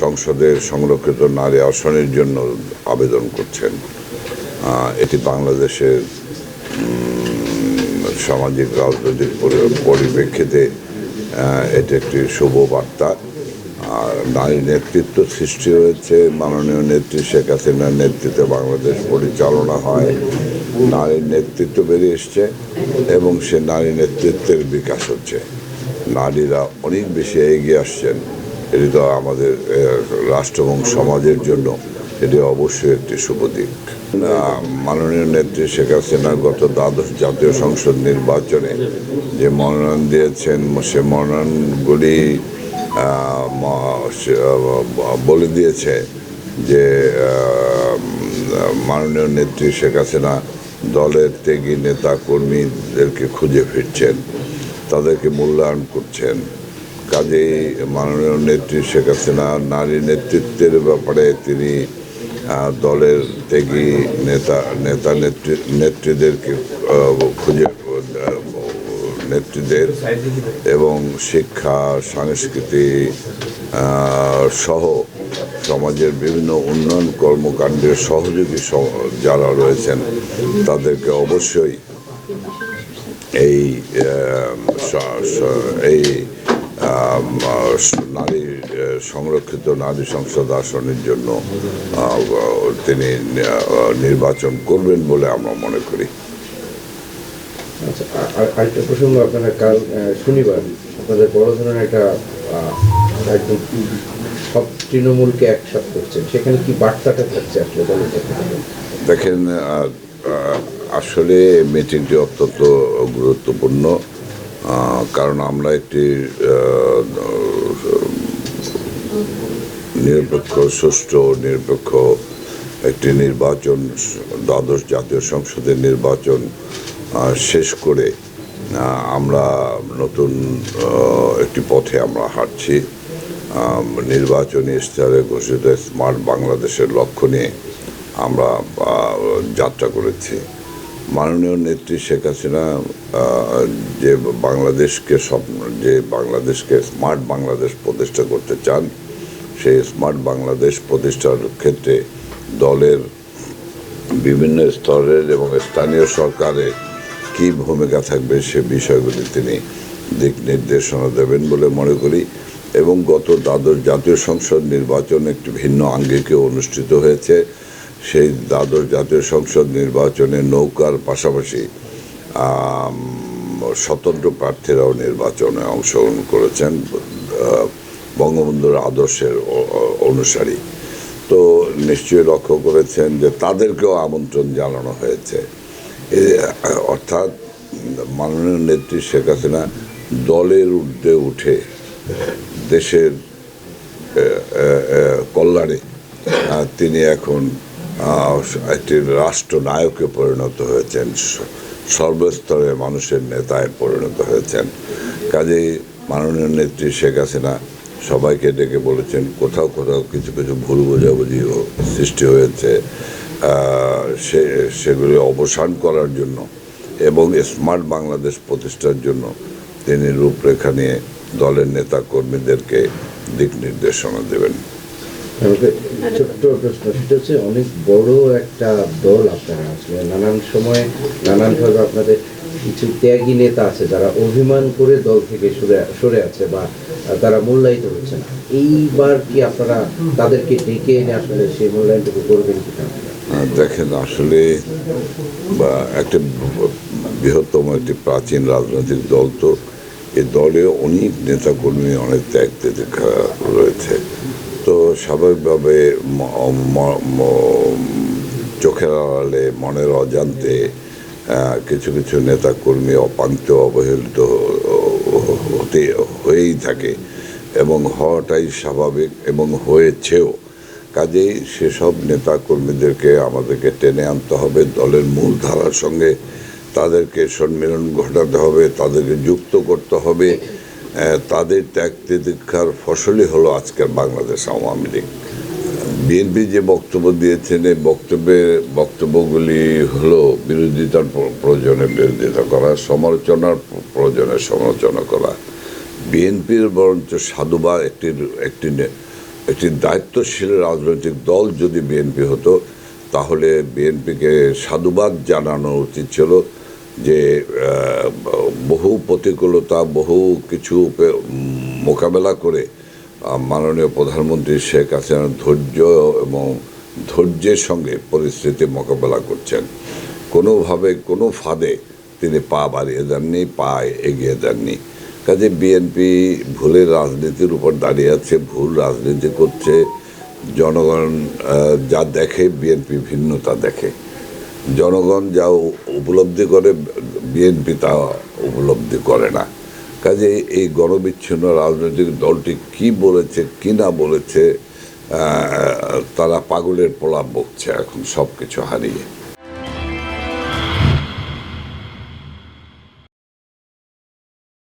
সংসদে সংরক্ষিত নারী আসনের জন্য আবেদন করছেন। এটি বাংলাদেশের সামাজিক, রাজনৈতিক পরিপ্রেক্ষিতে এটি একটি শুভ বার্তা। আর নারী নেতৃত্ব সৃষ্টি হয়েছে, মাননীয় নেত্রী শেখ হাসিনার নেতৃত্বে বাংলাদেশ পরিচালনা হয়। নারীর নেতৃত্ব বেরিয়ে এসছে এবং সে নারী নেতৃত্বের বিকাশ হচ্ছে। নারীরা অনেক বেশি এগিয়ে আসছেন। এটি তো আমাদের রাষ্ট্র এবং সমাজের জন্য এটি অবশ্যই একটি শুভ দিক। মাননীয় নেত্রী শেখ হাসিনা গত দ্বাদশ জাতীয় সংসদ নির্বাচনে যে মনোনয়ন দিয়েছেন, সে মনোনয়নগুলি বলে দিয়েছে যে মাননীয় নেত্রী শেখ হাসিনা দলের ত্যাগী নেতা কর্মীদেরকে খুঁজে ফিরছেন, তাদেরকে মূল্যায়ন করছেন। কাজেই মাননীয় নেত্রী শেখ হাসিনা, নারী নেতৃত্বের ব্যাপারে তিনি দলের ত্যাগী নেতা নেতা নেত্রী, নেত্রীদেরকে খুঁজে নেত্রীদের এবং শিক্ষা, সংস্কৃতি সহ সমাজের বিভিন্ন উন্নয়ন কর্মকাণ্ডের সহযোগী যারা রয়েছেন, তাদেরকে অবশ্যই এই এই নারী সংরক্ষিত নারী সংসদ আসনের জন্য তিনি নির্বাচন করবেন বলে আমরা মনে করি। আচ্ছা আর- আর- আরেকটা প্রসঙ্গ আপনারা কাল শনিবার আপনাদের বড় ধরনের একটা একদম সব তৃণমূলকে একসাথ করছেন। সেখানে কি বার্তাটা থাকছে আসলে? দেখেন আসলে মিটিংটি অত্যন্ত গুরুত্বপূর্ণ। কারণ আমরা একটি নিরপেক্ষ, সুষ্ঠু, নিরপেক্ষ একটি নির্বাচন, দ্বাদশ জাতীয় সংসদের নির্বাচন শেষ করে আমরা নতুন একটি পথে আমরা হাঁটছি। নির্বাচনী ইশতেহারে ঘোষিত স্মার্ট বাংলাদেশের লক্ষ্য নিয়ে আমরা যাত্রা করেছি। মাননীয় নেত্রী শেখ হাসিনা যে বাংলাদেশকে স্বপ্ন যে বাংলাদেশকে স্মার্ট বাংলাদেশ প্রতিষ্ঠা করতে চান, সেই স্মার্ট বাংলাদেশ প্রতিষ্ঠার ক্ষেত্রে দলের বিভিন্ন স্তরের এবং স্থানীয় সরকারের কী ভূমিকা থাকবে সে বিষয়গুলি তিনি দিক নির্দেশনা দেবেন বলে মনে করি। এবং গত দ্বাদশ জাতীয় সংসদ নির্বাচন একটি ভিন্ন আঙ্গিকে অনুষ্ঠিত হয়েছে। সেই দ্বাদশ জাতীয় সংসদ নির্বাচনে নৌকার পাশাপাশি স্বতন্ত্র প্রার্থীরাও নির্বাচনে অংশগ্রহণ করেছেন বঙ্গবন্ধুর আদর্শের অনুসারী। তো নিশ্চয়ই লক্ষ্য করেছেন যে তাদেরকেও আমন্ত্রণ জানানো হয়েছে। অর্থাৎ মাননীয় নেত্রী শেখ হাসিনা দলের ঊর্ধ্বে উঠে দেশের কল্যাণে তিনি এখন একটি রাষ্ট্রনায়কে পরিণত হয়েছেন, সর্বস্তরের মানুষের নেতায় পরিণত হয়েছেন। কাজেই মাননীয় নেত্রী শেখ হাসিনা সবাইকে ডেকে বলেছেন, কোথাও কোথাও কিছু কিছু ভুল বোঝাবুঝিও সৃষ্টি হয়েছে সে, সেগুলি অবসান করার জন্য এবং স্মার্ট বাংলাদেশ প্রতিষ্ঠার জন্য তিনি রূপরেখা নিয়ে দলের নেতা কর্মীদেরকে দিক নির্দেশনা দেবেন। ছোট্ট প্রশ্ন, সেটা হচ্ছে অনেক বড় একটা দল আপনারা আসলে নানান সময় নানানভাবে আপনাদের কিছু ত্যাগী নেতা আছে যারা অভিমান করে দল থেকে সরে সরে আছে বা তারা মূল্যায়িত হচ্ছে না। এইবার কি আপনারা তাদেরকে ডেকে এনে আসলে সেই মূল্যায়নটুকু করবেন কিনা? দেখেন, আসলে বা একটা বৃহত্তম একটি প্রাচীন রাজনৈতিক দল তো এই দলে অনেক নেতাকর্মী অনেক ত্যাগ রয়েছে। স্বাভাবিকভাবে চোখের আড়ালে, মনের অজান্তে কিছু কিছু নেতাকর্মী অপান্ত অবহেলিত হতে, হয়েই থাকে এবং হওয়াটাই স্বাভাবিক এবং হয়েছেও। কাজেই সেসব নেতা কর্মীদেরকে আমাদেরকে টেনে আনতে হবে, দলের মূল ধারার সঙ্গে তাদেরকে সম্মিলন ঘটাতে হবে, তাদেরকে যুক্ত করতে হবে। তাদের ত্যাগ তিতিক্ষার ফসলই হলো আজকের বাংলাদেশ আওয়ামী লীগ। বিএনপি যে বক্তব্য দিয়েছেন, এই বক্তব্যের বক্তব্যগুলি হলো বিরোধিতার প্রয়োজনে বিরোধিতা করা, সমালোচনার প্রয়োজনে সমালোচনা করা। বিএনপির বরঞ্চ সাধুবাদ একটি একটি একটি দায়িত্বশীল রাজনৈতিক দল যদি বিএনপি হতো, তাহলে বিএনপিকে সাধুবাদ জানানো উচিত ছিল। যে বহু প্রতিকূলতা, বহু কিছু মোকাবেলা করে মাননীয় প্রধানমন্ত্রী শেখ হাসিনা ধৈর্য এবং ধৈর্যের সঙ্গে পরিস্থিতি মোকাবেলা করছেন। কোনোভাবে, কোনো ফাঁদে তিনি পা বাড়িয়ে দেননি পা এগিয়ে দেননি কাজে বিএনপি ভুলের রাজনীতির উপর দাঁড়িয়ে আছে, ভুল রাজনীতি করছে। জনগণ যা দেখে, বিএনপি ভিন্নতা দেখে। জনগণ যা উপলব্ধি করে বিএনপি তা উপলব্ধি করে না। কাজে এই গণবিচ্ছিন্ন রাজনৈতিক দলটি কি বলেছে, কি না বলেছে তারা পাগলের প্রলাপ বকছে এখন সব কিছু হারিয়ে।